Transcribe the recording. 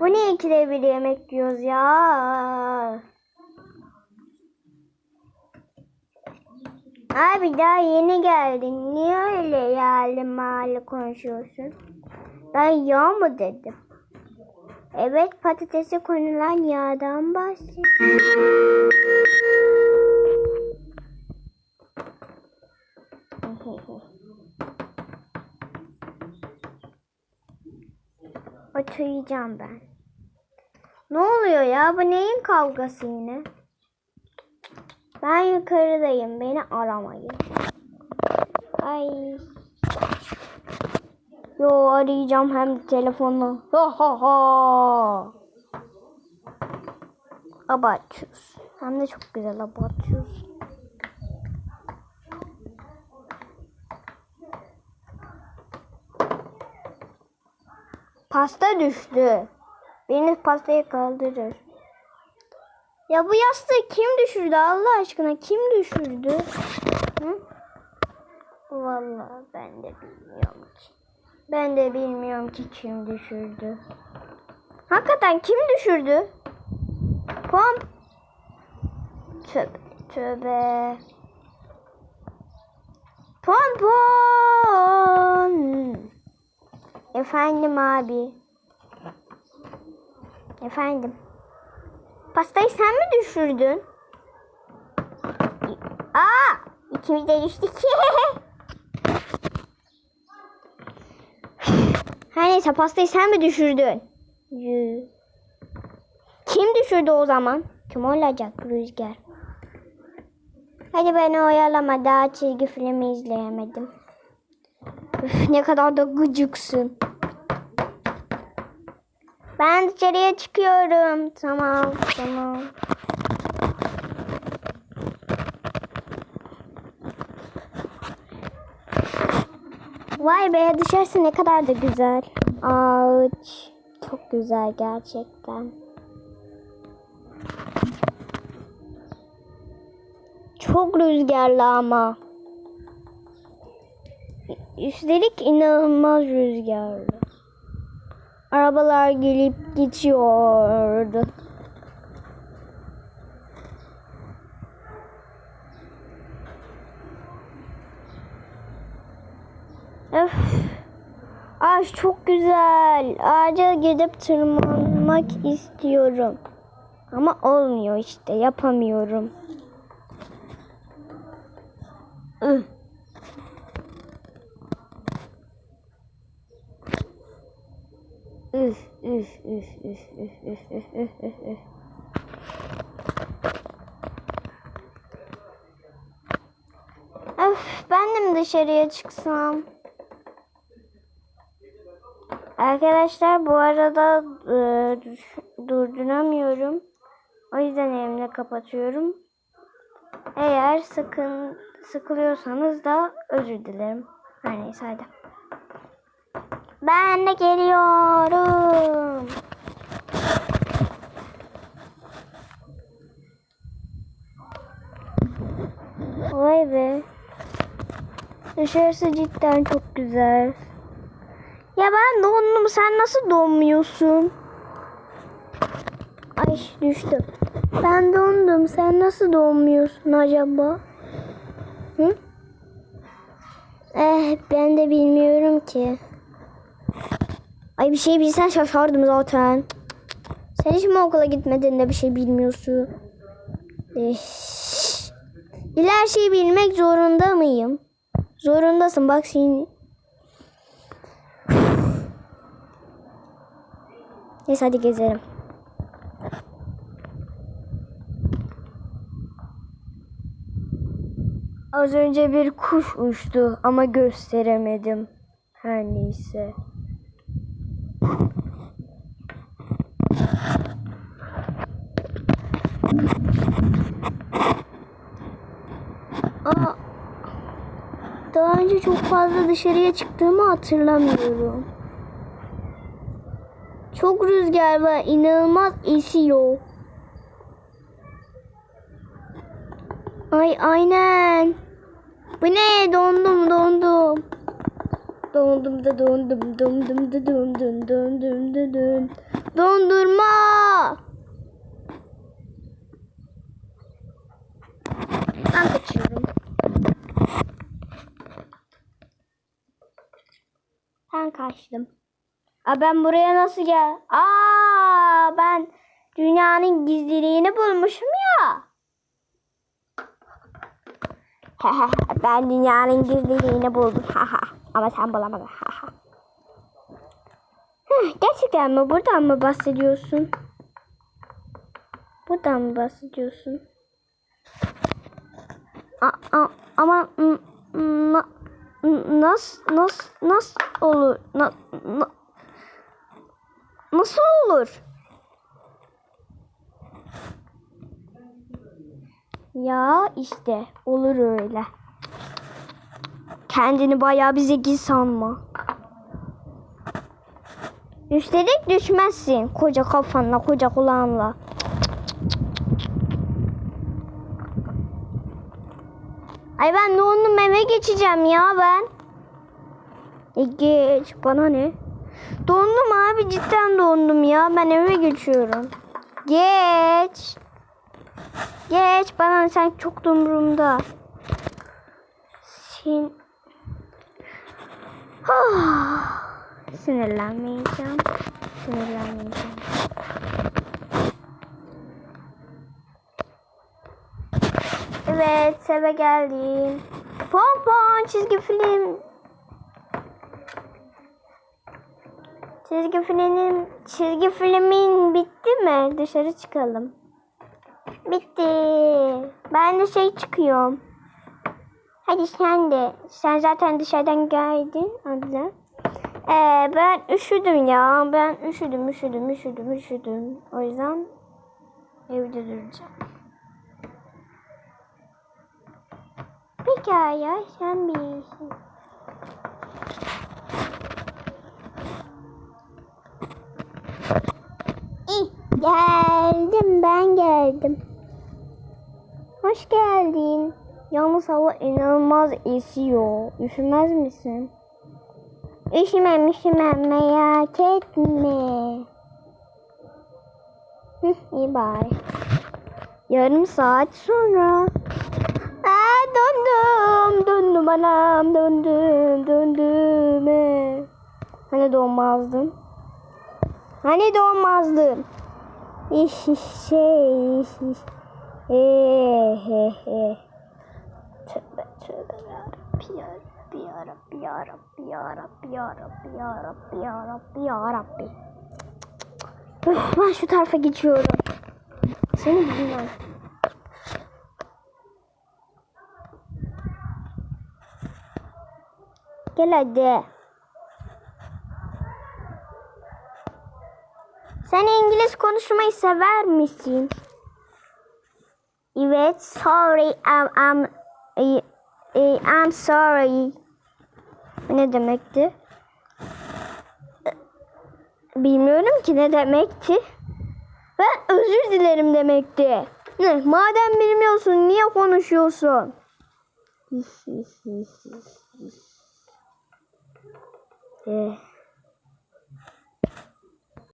Bu ne ikide bir yemek yiyoruz ya? Abi daha yeni geldin. Niye öyle yerli mahalle konuşuyorsun? Ben yağ mı dedim? Evet patatese konulan yağdan bahsediyorum. Oturacağım ben. Ne oluyor ya? Bu neyin kavgası yine? Ben yukarıdayım. Beni aramayın. Ay. Yo arayacağım hem telefonla. Ha ha ha. Abartıyoruz. Hem de çok güzel abartıyoruz. Pasta düştü. Biriniz pastayı kaldırır. Ya bu yastığı kim düşürdü Allah aşkına? Kim düşürdü? Hı? Vallahi ben de bilmiyorum ki. Ben de bilmiyorum ki kim düşürdü. Hakikaten kim düşürdü? Pom. Tövbe tövbe. Pompon. Efendim abi. Efendim. Pastayı sen mi düşürdün? Aa! İkimiz de düştük. Her neyse pastayı sen mi düşürdün? Kim düşürdü o zaman? Kim olacak Rüzgar? Hadi beni oyalama daha çizgi filmi izleyemedim. Üf, ne kadar da gıcıksın. Ben dışarıya çıkıyorum. Tamam, tamam. Vay be dışarısı ne kadar da güzel. Ağaç. Çok güzel gerçekten. Çok rüzgarlı ama. Üstelik inanılmaz rüzgarlı. Arabalar gelip geçiyordu. Öf. Ağaç çok güzel. Ağaca gidip tırmanmak istiyorum. Ama olmuyor işte. Yapamıyorum. Üf üf üf üf üf üf üf üf üf üf. Öf, ben de mi dışarıya çıksam? Arkadaşlar bu arada e, durduramıyorum. O yüzden elimle kapatıyorum. Eğer sıkın sıkılıyorsanız da özür dilerim. Her neyse hadi. Ben de geliyorum. Vay be. Dışarısı cidden çok güzel. Ya ben dondum. Sen nasıl donmuyorsun? Ay düştüm. Ben dondum. Sen nasıl donmuyorsun acaba? Hı? Eh ben de bilmiyorum ki. Ay bir şey bilsen şaşardım zaten. Sen hiç mi okula gitmedin de bir şey bilmiyorsun? Eş. Her şeyi bilmek zorunda mıyım? Zorundasın bak seni. Neyse hadi gezelim. Az önce bir kuş uçtu ama gösteremedim. Her neyse. Aa, daha önce çok fazla dışarıya çıktığımı hatırlamıyorum. Çok rüzgar var, inanılmaz esiyor. Ay aynen. Bu ne? Dondum dondum. Dondum da dondum dondum da dondum dondum da dön. Dondurma. Ben kaçıyorum. Ben kaçtım. Aa, ben buraya nasıl gel? Aa, ben dünyanın gizliliğini bulmuşum ya. ben dünyanın gizliliğini buldum. Ama sen bulamadın. Gerçekten mi? Buradan mı bahsediyorsun? Buradan mı bahsediyorsun? Ama nasıl nasıl nasıl olur? Na- na- nasıl olur? Ya işte olur öyle. Kendini bayağı bir zeki sanma. Üstelik düşmezsin koca kafanla, koca kulağınla. Ay ben dondum eve geçeceğim ya ben. E geç bana ne? Dondum abi cidden dondum ya ben eve geçiyorum. Geç. Geç bana sen çok dumrumda. Sen... Ah, Sinirlenmeyeceğim. Sinirlenmeyeceğim. Evet eve geldim. Pompon çizgi film. Çizgi filmin çizgi filmin bitti mi? Dışarı çıkalım. Bitti. Ben de şey çıkıyorum. Hadi sen de. Sen zaten dışarıdan geldin abla. Ee, ben üşüdüm ya. Ben üşüdüm, üşüdüm, üşüdüm, üşüdüm. O yüzden evde duracağım. Pekala sen bilirsin. Geldim ben geldim. Hoş geldin. Yalnız hava inanılmaz esiyor. Üşümez misin? Üşümem üşümem merak etme. Hı, iyi bari. Yarım saat sonra. Döndüm, döndüm anam, döndüm, döndüm. ee. Hani donmazdım? Hani donmazdım? İş iş şey iş iş. He he he. Tövbe tövbe yarabbi yarabbi yarabbi yarabbi yarabbi yarabbi yarabbi yarabbi yarabbi. Ben şu tarafa geçiyorum. Seni bilmem. Gel hadi. Sen İngiliz konuşmayı sever misin? Evet, sorry, I'm, I'm, eh, eh, I'm sorry. Ne demekti? Bilmiyorum ki ne demekti. Ben özür dilerim demekti. Ne? Madem bilmiyorsun niye konuşuyorsun? 给